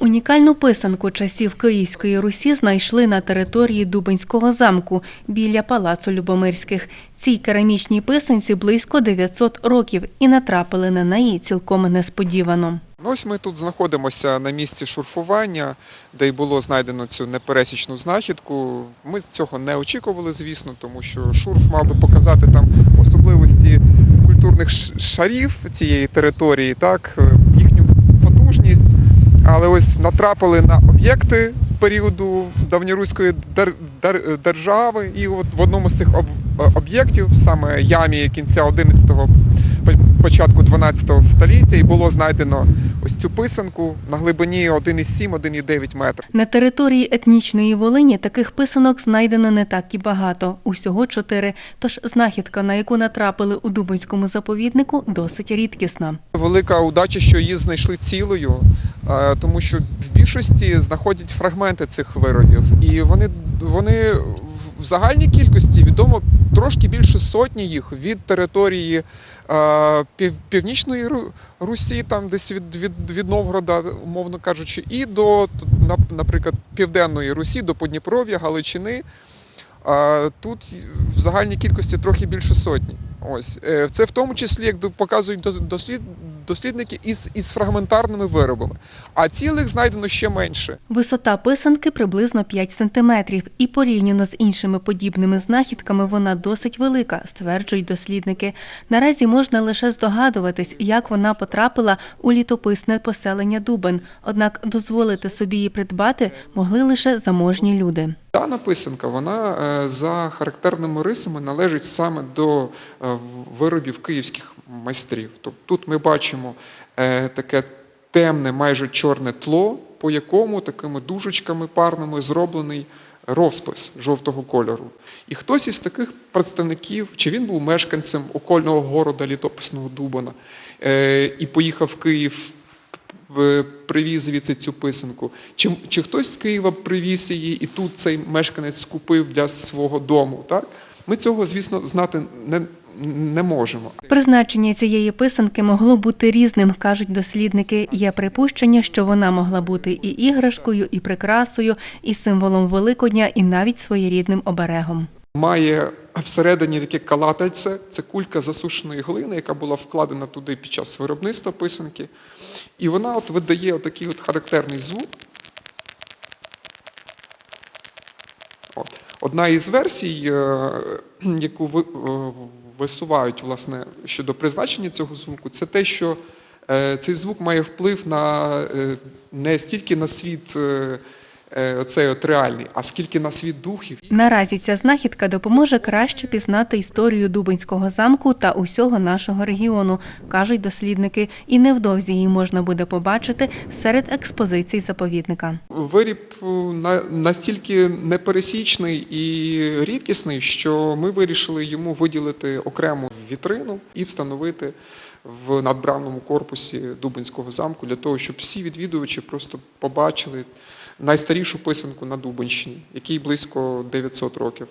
Унікальну писанку часів Київської Русі знайшли на території Дубинського замку біля палацу Любомирських. Цій керамічній писанці близько 900 років і натрапили на неї цілком несподівано. Ну, Ось ми тут знаходимося на місці шурфування, де й було знайдено цю непересічну знахідку. Ми цього не очікували, звісно, тому що шурф мав би показати там особливості культурних шарів цієї території, так. Але ось натрапили на об'єкти періоду давньоруської дер- дер- держави, і от в одному з цих об'єктів, саме ямі кінця 11-го, початку 12 століття, і було знайдено ось цю писанку на глибині 1,7-1,9 метра. На території етнічної Волині таких писанок знайдено не так і багато, усього чотири. Тож знахідка, на яку натрапили у Дубинському заповіднику, досить рідкісна. Велика удача, що її знайшли цілою, е, тому що в більшості знаходять фрагменти цих виробів, і вони, вони в загальній кількості відомо трошки більше сотні їх від території е, пів, північної Русі, там десь від, від, від Новгорода, умовно кажучи, і до, наприклад, південної Русі, до Подніпров'я, Галичини. А тут в загальній кількості трохи більше сотні. Ось Е, це в тому числі, як показують дос- дослід, дослідники із, із фрагментарними виробами. А цілих знайдено ще менше. Висота писанки приблизно 5 сантиметрів, і порівняно з іншими подібними знахідками вона досить велика, стверджують дослідники. Наразі можна лише здогадуватись, як вона потрапила у літописне поселення Дубен. Однак дозволити собі її придбати могли лише заможні люди. Дана писанка, вона е, за характерними рисами належить саме до е, виробів київських майстрів. Тобто тут ми бачимо е, таке темне, майже чорне тло, по якому такими дужечками парними зроблений розпис жовтого кольору. І хтось із таких представників, чи він був мешканцем окольного города літописного Дубана е, і поїхав в Київ привіз звідси цю писанку. Чи, чи хтось з Києва привіз її, і тут цей мешканець скупив для свого дому? Так? Ми цього, звісно, знати не, не можемо. Призначення цієї писанки могло бути різним, кажуть дослідники. Є припущення, що вона могла бути і іграшкою, і прикрасою, і символом Великодня, і навіть своєрідним оберегом. Має всередині таке калатальце, це кулька засушеної глини, яка була вкладена туди під час виробництва писанки. І вона от видає отакий от характерний звук. От. Одна із версій, е, яку е, висувають власне, щодо призначення цього звуку, це те, що е, цей звук має вплив на не стільки на світ е, е, цей от реальний, а скільки на світ духів. Наразі ця знахідка допоможе краще пізнати історію Дубинського замку та усього нашого регіону, кажуть дослідники, і невдовзі її можна буде побачити серед експозицій заповідника. Виріб е, на- настільки непересічний і рідкісний, що ми вирішили йому виділити окрему вітрину і встановити в надбравному корпусі Дубинського замку для того, щоб всі відвідувачі просто побачили найстарішу писанку на Дубинщині, якій близько 900 років.